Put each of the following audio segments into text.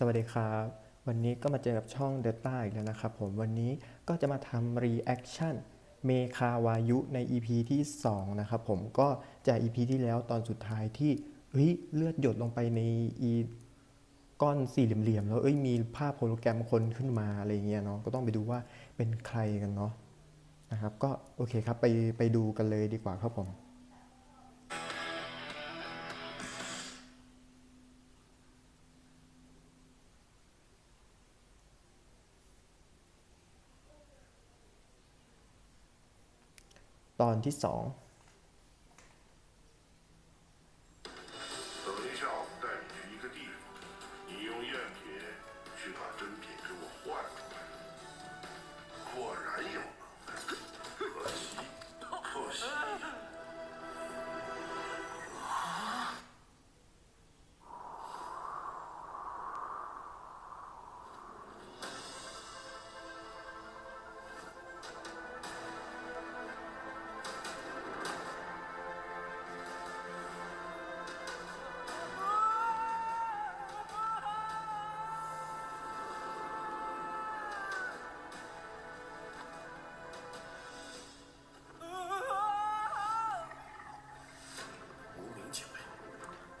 สวัสดีครับ วันนี้ก็มาเจอกับช่อง Delta อีกแล้วนะครับผมวันนี้ก็จะมาทำ reaction เมคาวายุใน EP ที่ 2 นะครับผมก็จาก EP ที่แล้วตอนสุดท้ายที่เฮ้ยเลือดหยดลงไปในอีก้อนสี่เหลี่ยมๆแล้วเอ้ยมีภาพโฮโลแกรมคนขึ้นมาอะไรเงี้ยเนาะก็ต้องไปดูว่าเป็นใครกันเนาะนะครับก็โอเคครับไปไปดูกันเลยดีกว่าครับผม ตอนที่ 2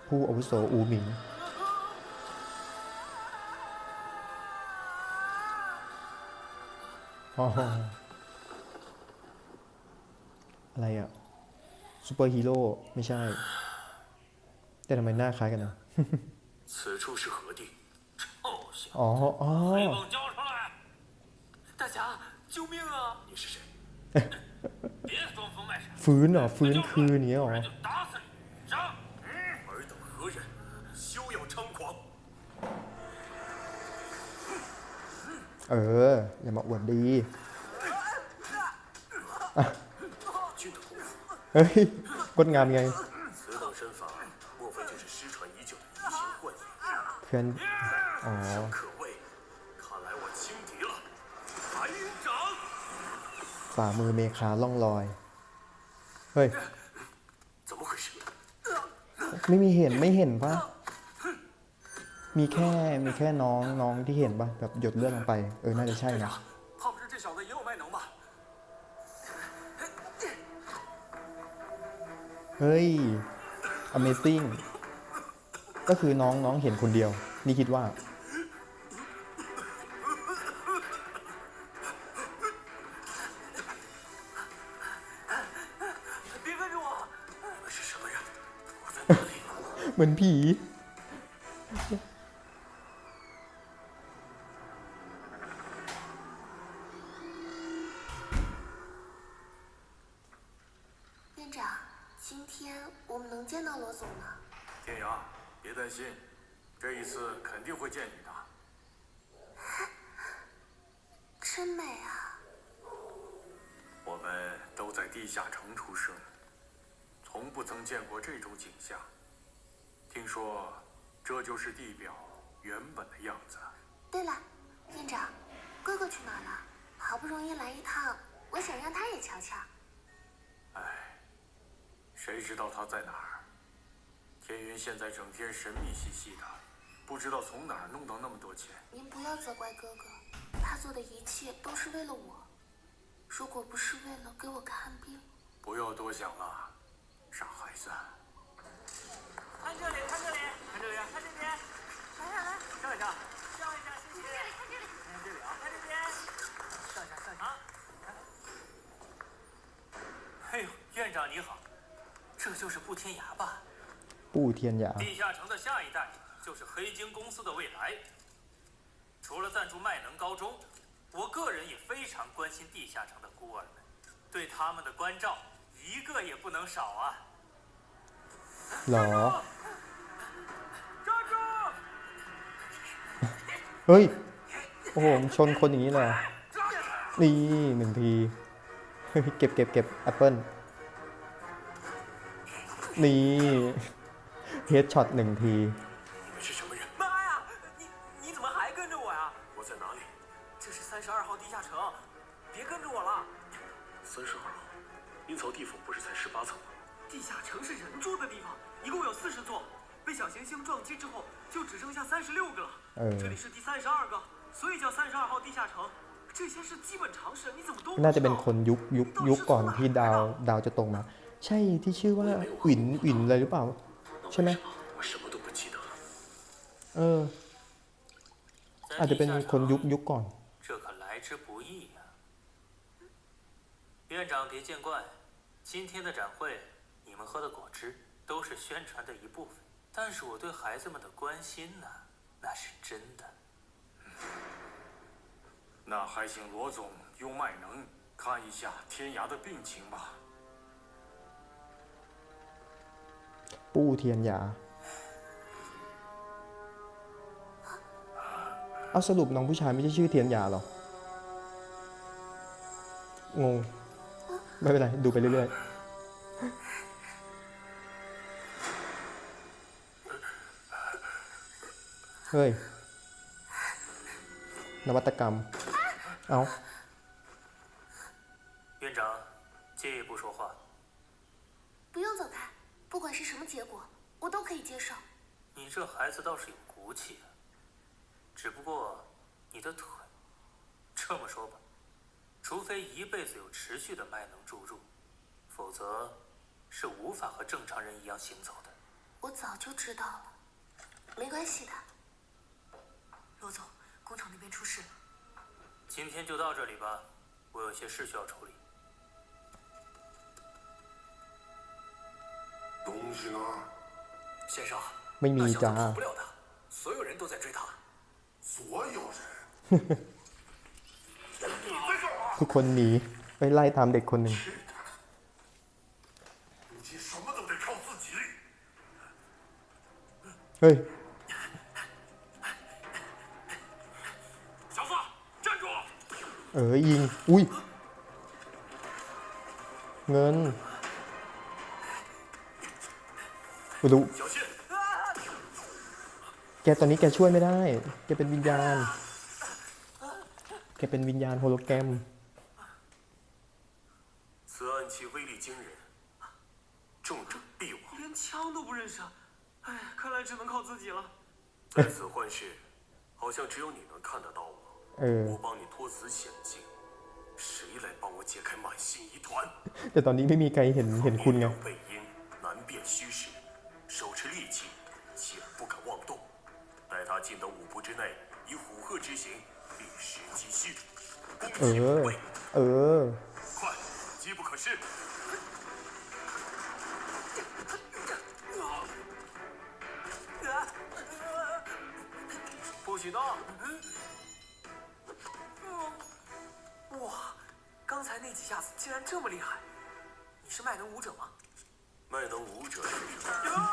ผู้อาวุโสอูหมิงอะไรอะซูเปอร์ฮีโร่ไม่ใช่ แต่ทำไมหน้าคล้ายกันนะอ๋ออ๋อฟื้นเหรอฟื้นคืนเนี้หรอ เออ อย่ามาอวดดีเฮ้ยกดงามไงเพื่อนฝ่ามือเมคาล่องลอย เฮ้ย ไม่มีเห็นไม่เห็นปะ มีแค่มีแค่น้องน้องที่เห็นป่ะแบบหยดเลือดลงไป เออ น่าจะใช่นะเฮ้ย Amazing ก็คือน้องน้องเห็นคนเดียว นี่คิดว่า เหมือนผี 地下城出生，从不曾见过这种景象。听说这就是地表原本的样子。对了，院长，哥哥去哪儿了？好不容易来一趟，我想让他也瞧瞧。哎，谁知道他在哪儿？天云现在整天神秘兮兮的，不知道从哪儿弄到那么多钱。您不要责怪哥哥，他做的一切都是为了我。如果不是为了给我看病。不要多想了傻孩子。看这里看这里看这里看这边。来来来笑一下笑一下谢谢。这里看这里。看这里啊。看这边。笑一下笑一下。啊嘿院长你好这就是布天涯吧？布天涯地下城的下一代就是黑金公司的未来。除了赞助麦能高中我个人也非常关心地下城的孤儿们，对他们的关照一个也不能少啊！ เหรอ 站住！ เฮ้ย โอ้โหมันชนคนอย่างนี้เลยเหรอนี่หนึ่งที เฮ้ยเก็บเก็บเก็บแอปเปิลนี่เฮดช็อตหนึ่งที 住的地方，一共有四十座。被小行星撞击之后， 就只剩下三十六个了。呃这里是第三十二个，所以叫三十二号地下城。这些是基本常识，你怎么都不 น่า 知 จะเป็น 道 คนยุคยุคยุคก่อนที่ดาวดาวจะตกมา ใช่ที่ชื่อว่าอินอินเลยหรือเปล่า ใช่ไหม 我什么都不记得了。 เออ อาจจะเป็นคนยุคยุคก่อน 这可来之不易呀、院长别见怪，今天的展会你 们喝的果汁都是宣传的一部分，但是我对孩子们的关心呢，那是真的。那还请罗总用脉能看一下天涯的病情吧。 ปู้เทียนยา เอาสรุปน้องผู้ชายไม่ใช่ชื่อเทียนยาหรอ งง ไม่เป็นไร ดูไปเรื่อยๆ เฮ้ย นวัตกรรม เอา 院长，介意不说话？不用走开，不管是什么结果，我都可以接受。你这孩子倒是有骨气啊，只不过你的腿，这么说吧，除非一辈子有持续的脉能注入，否则是无法和正常人一样行走的。我早就知道了，没关系的。 罗总，工厂那边出事了。今天就到这里吧，我有些事需要处理。东西呢？先生， ไม่มี 那小子 จ้า 跑不了的，所有人都在追他。所有人。你在干嘛？ ทุกคนหนีไปไล่ตามเด็กคนหนึ่ง 是的。如今什么都得靠自己。 เฮ้ย เออยิง อุ้ย เงินดู 小心！ แกตอนนี้แกช่วยไม่ได้ แกเป็นวิญญาณ แกเป็นวิญญาณโฮโลแกรม 此暗器威力惊人，重者必亡。连枪都不认识，哎，看来只能靠自己了。在此幻世，好像只有你能看得到我。 เออ 我帮你脱此险境，谁来帮我解开满心疑团？ แต่ตอนนี้ไม่มีใครเห็นเห็นคุณไง 阴阳背阴，难辨虚实，手持利器，切不可妄动。待他进得五步之内，以虎鹤之形，立时击虚，攻 เอ 其 อ 无畏。 เออ 快，机不可失！不许动！ 哇，刚才那几下子竟然这么厉害！你是麦能武者吗？麦能武者是什么？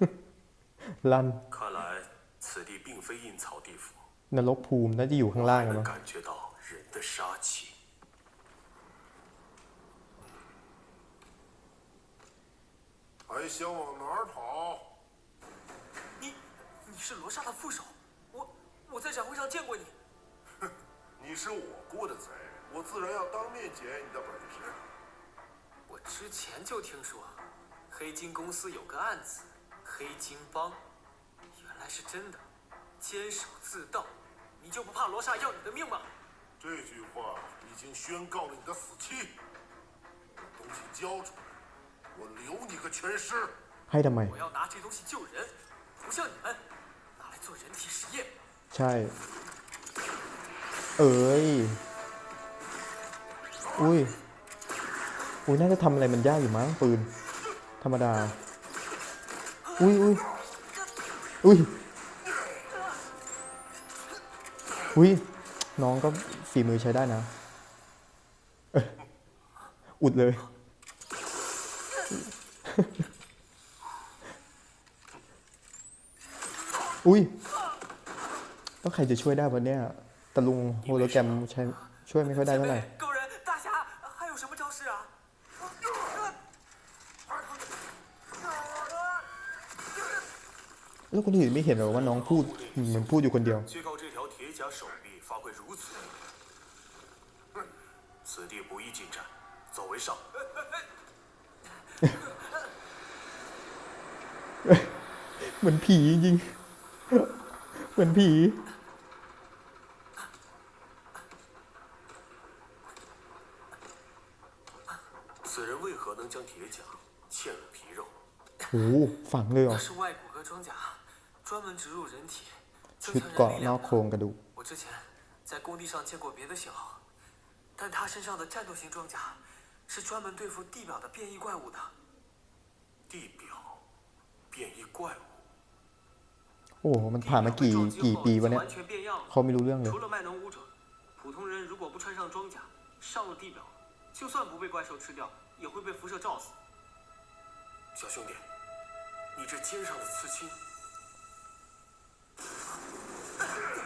ลั่น 看来此地并非阴曹地府， นรกภูมิน่าจะอยู่ข้างล่าง 还 อะ 能 มั้ง 感觉到人的杀气。还想往哪儿跑？你你是罗刹的副手， 我在展会上见过你。哼，你是我雇的贼，我自然要当面检验你的本事。我之前就听说，黑金公司有个案子，黑金帮，原来是真的，监守自盗，你就不怕罗刹要你的命吗？这句话已经宣告了你的死期，把东西交出来，我留你个全尸。我要拿这东西救人，不像你们拿来做人体实验。 ใช่ เอ้ย อุ้ย อุ้ยน่าจะทำอะไรมันยากอยู่มั้งปืน ธรรมดา อุ้ยอุ้ยอุ้ยอุ้ยน้องก็ฝีมือใช้ได้นะ อุดเลย อุ้ย แล้วใครจะช่วยได้วันเนี้ยตะลุงโฮโลแกรมใช้ช่วยไม่ค่อยได้ 前 เท่าไหร่ 辈、高人、大侠，还有什么招式啊？ แล้วคนอื่นไม่เห็นเหรอว่าน้องพูดเหมือนพูดอยู่คนเดียว 却靠这条铁甲手臂发挥如此威力，哼，此地不宜进战，走为上。 เหมือนผีจริงๆ เหมือนผี หฝังเลยเหรอ 那是外骨骼装甲，专门植入人体，增 ชุด 强人 เกราะ 力 นอก 量 โครงกระดูก 我之前在工地上见过别的型号，但他身上的战斗型装甲是专门对付地表的变异怪物的。地表变异怪物， โอ้โหมันผ่านมา 地 กี่ 表被撞击 กี่ 后 ปี 已 วะ 经 เนี่ย 完全变样了。 เขาไม่รู้เรื่องเลย 除了卖能武者，普通人如果不穿上装甲，上了地表，就算不被怪兽吃掉，也会被辐射照死。小兄弟， 你这肩上的刺青。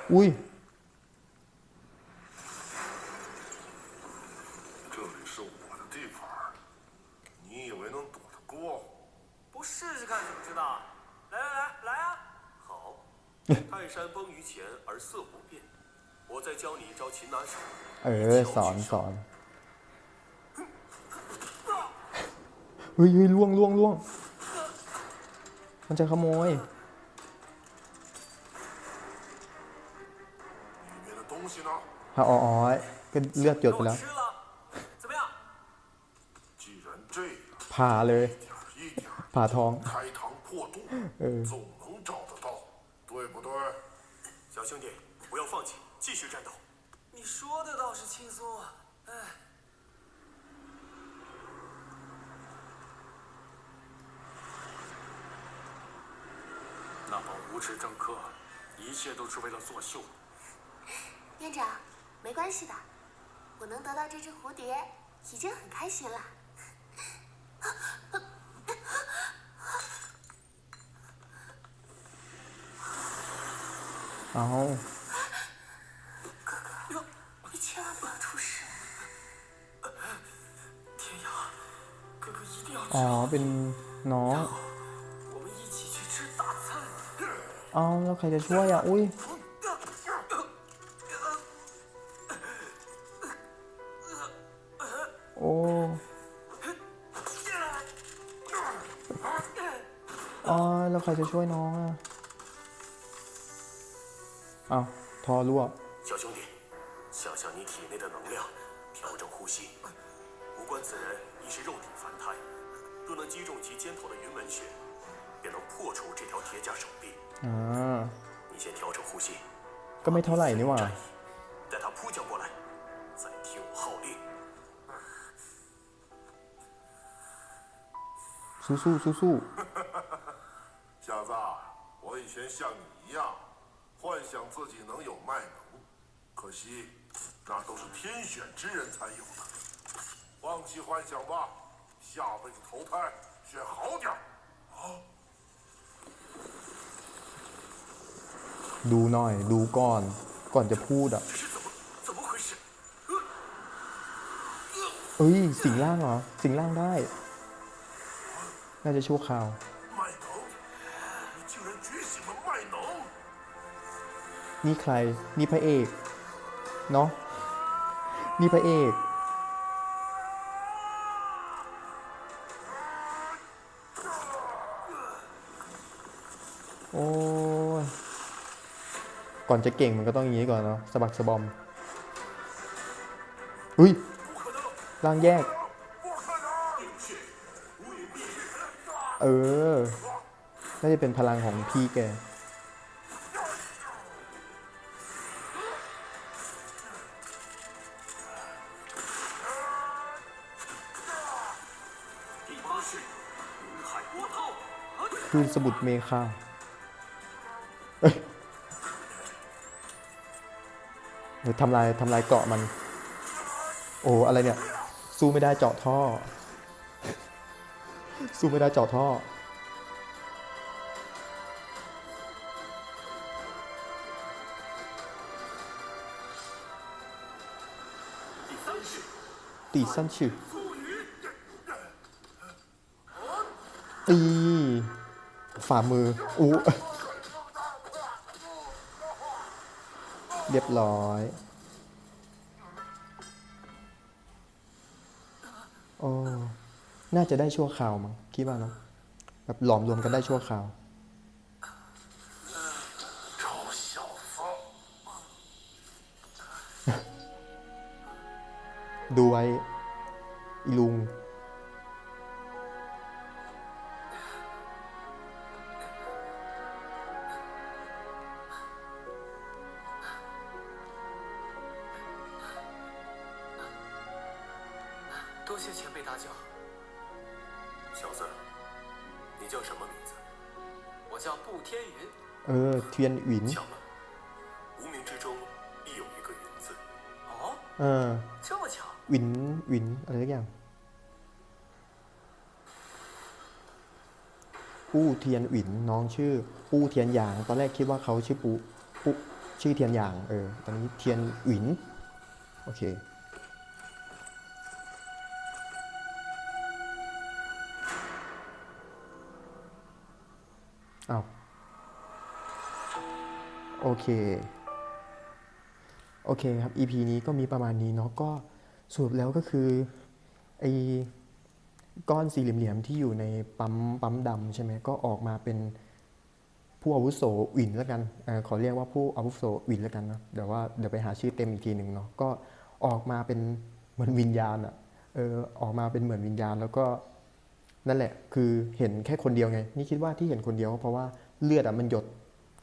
喂。这里是我的地盘，你以为能躲得过？不试试看怎么知道？来来来来啊！好，泰山崩于前而色不变，我再教你一招擒拿手。哎，啥你啥你？喂喂，乱乱乱！มันจะขโมย 里面的东西呢？ ฮะอ๋ออ๋อก็เลือดหยด 给 ไป 我 แล้ว 吃了，怎么样？既然这样， ผ่าเลย 一点儿一点儿 ผ่าท้อง 开膛破肚，总能找得到，对不对？小兄弟，不要放弃，继续战斗。你说的倒是轻松啊， 那帮无耻政客，一切都是为了作秀。院长，没关系的，我能得到这只蝴蝶已经很开心了。เอา 你千万不要出事。天阳，哥哥一定要吃 อ๋อ 好， เป็นน้อง เอาแล้วใครจะช่วยอ่ะ อุ้ย โอ้อ๋อแล้วใครจะช่วยน้องอ่ะเอาทอรั่ว 小兄弟，想象你体内的能量，调整呼吸。无关此人已是肉体凡胎，若能击中其肩头的云门穴，便能破除这条铁甲手臂。 อ่า 你先调整呼吸， ก็ไม่เท่าไหร่นี่หว่า 战役，待他扑将过来，再听我号令。 สู้สู้สู้สู้ 小子，我以前像你一样，幻想自己能有卖能，可惜那都是天选之人才有的。放弃幻想吧，下辈子投胎选好点儿。 ดูหน่อย ดูก่อน ก่อนจะพูดอะเอ้ย สิงร่างเหรอ สิงร่างได้ น่าจะชั่วคราว นี่ใคร นี่พระเอก เนาะ นี่พระเอก จะเก่งมันก็ต้องอย่างนี้ก่อนเนาะสะบักสะบอม อุ้ยร่างแยก เออ น่าจะเป็นพลังของพี่แก คือสมุดเมฆา ทำลายทำลายเกาะมัน โอ้อะไรเนี่ย สู้ไม่ได้เจาะท่อ สู้ไม่ได้เจาะท่อ ตีสั้นชื่อตีฝ่ามืออู้ เรียบร้อย โอ้ น่าจะได้ชั่วคราวมั้งคิดว่าเนาะแบบหลอมรวมกันได้ชั่วคราวดูไว้ลุง เทียนหวินเออหวินอวินอะไรสักอย่างปู้เทียนอวินน้องชื่อปู้เทียนหยาง ตอนแรกคิดว่าเขาชื่อปูปูชื่อเทียนหยางเออตอนนี้เทียนอวินโอเคอ้าว โอเค โอเคครับ EP นี้ก็มีประมาณนี้เนาะ ก็สรุปแล้วก็คือไอ้ก้อนสี่เหลี่ยมๆที่อยู่ในปั๊มปั๊มดำใช่ไหมก็ออกมาเป็นผู้อาวุโสวินแล้วกันอขอเรียกว่าผู้อาวุโสวินแล้วกันเนาะเดี๋ยวว่าเดี๋ยวไปหาชื่อเต็มอีกทีหนึ่งเนาะก็ออกมาเป็นเหมือนวิญญาณอะเออออกมาเป็นเหมือนวิญญาณแล้วก็นั่นแหละ คือเห็นแค่คนเดียวไง นี่คิดว่าที่เห็นคนเดียวเพราะว่าเลือดอะมันหยด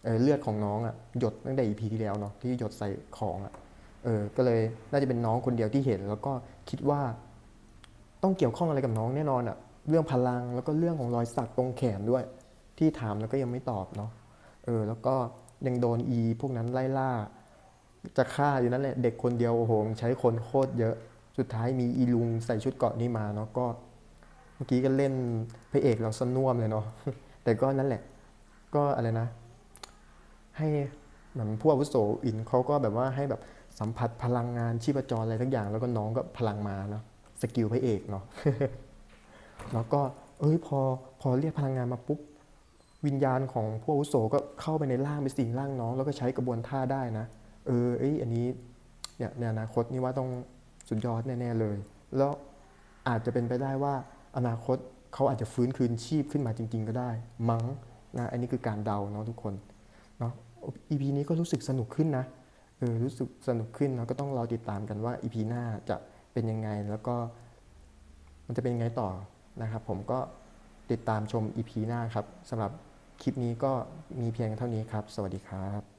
เเลือดของน้องอะหยดตั้งแต่ EP ที่แล้วเนาะที่หยดใส่ของอะเออก็เลยน่าจะเป็นน้องคนเดียวที่เห็น แล้วก็คิดว่าต้องเกี่ยวข้องอะไรกับน้องแน่นอนอะเรื่องพลังแล้วก็เรื่องของรอยสักตรงแขนด้วย ที่ถามแล้วก็ยังไม่ตอบเนาะเออแล้วก็ยังโดนอีพวกนั้นไล่ล่า จะฆ่าอยู่นั่นแหละเด็กคนเดียวโอ้โหใช้คนโคตรเยอะ สุดท้ายมีอีลุงใส่ชุดเกาะนี้มาเนาะก็ เมื่อกี้ก็เล่นพระเอกเราสน่มเลยเนาะแต่ก็นั่นแหละ ก็อะไรนะ ให้เหมือนผู้อาวุโสอินเขาก็แบบว่าให้แบบสัมผัสพลังงานชีพจรอะไรทั้งอย่าง แล้วก็น้องก็พลังมาเนาะสกิลพระเอกเนาะแล้วก็เอ้ยพอพอเรียกพลังงานมาปุ๊บวิญญาณของผู้อาวุโสก็เข้าไปในร่างไปสิงร่างน้อง แล้วก็ใช้กระบวนท่าได้นะ เออเอ้ยอันนี้เนี่ยในอนาคตนี่ว่าต้องสุดยอดแน่ๆเลย แล้วอาจจะเป็นไปได้ว่าอนาคตเขาอาจจะฟื้นคืนชีพขึ้นมาจริง ๆ ก็ได้ มั้งนะอันนี้คือการเดาเนาะทุกคน เนาะ EP นี้ก็รู้สึกสนุกขึ้นนะเออรู้สึกสนุกขึ้นเราก็ต้องรอติดตามกันว่า EP หน้าจะเป็นยังไงแล้วก็ มันจะเป็นยังไงต่อนะครับ ผมก็ติดตามชม EP หน้าครับสำหรับคลิปนี้ก็มีเพียงเท่านี้ครับ สวัสดีครับ